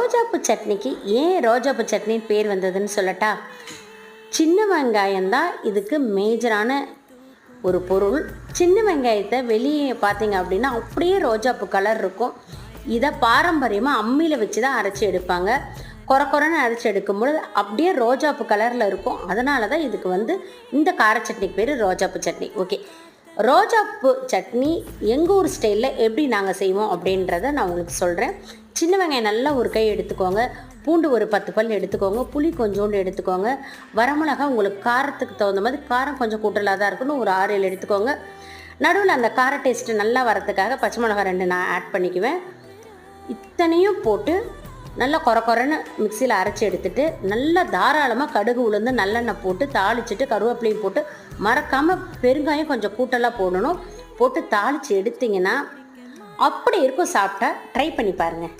ரோஜாப்பூ சட்னிக்கு ஏன் ரோஜாப்பூ சட்னின்னு பேர் வந்ததுன்னு சொல்லட்டா? சின்ன வெங்காயம் தான் இதுக்கு மேஜரான ஒரு பொருள். சின்ன வெங்காயத்தை வெளியே பார்த்தீங்க அப்படின்னா அப்படியே ரோஜாப்பூ கலர் இருக்கும். இதை பாரம்பரியமாக அம்மியில் வச்சு தான் அரைச்சி எடுப்பாங்க. கொர கொரன்னு அரைச்சி எடுக்கும்பொழுது அப்படியே ரோஜாப்பூ கலரில் இருக்கும். அதனால தான் இதுக்கு வந்து இந்த கார சட்னிக்கு பேர் ரோஜாப்பூ சட்னி. ஓகே ரோஜாப்பூ சட்னி எங்கள் ஊர் ஸ்டைலில் எப்படி நாங்கள் செய்வோம் அப்படின்றத நான் உங்களுக்கு சொல்கிறேன் சின்ன வெங்காயம் நல்லா ஒரு கை எடுத்துக்கோங்க. பூண்டு ஒரு பத்து பல் எடுத்துக்கோங்க. புளி கொஞ்சோண்டு எடுத்துக்கோங்க. வரமிளகா உங்களுக்கு காரத்துக்கு தகுந்த மாதிரி காரம் கொஞ்சம் கூட்டலாக தான் இருக்கணும். ஒரு ஆறு ஏழு எடுத்துக்கோங்க. நடுவில் அந்த கார டேஸ்ட்டு நல்லா வரத்துக்காக பச்சை மிளகா ரெண்டு நான் ஆட் பண்ணிக்குவேன். இத்தனையும் போட்டு நல்லா கொர கொரன்னு மிக்சியில் அரைச்சி எடுத்துட்டு நல்லா தாராளமாக கடுகு உளுந்து நல்லெண்ணெய் போட்டு தாளிச்சிட்டு கருவேப்பிலையும் போட்டு மறக்காமல் பெருங்காயம் கொஞ்சம் கூட்டெல்லாம் போடணும். போட்டு தாளித்து எடுத்தீங்கன்னா அப்படி இருக்கும் சாப்பிட்டா ட்ரை பண்ணி பாருங்கள்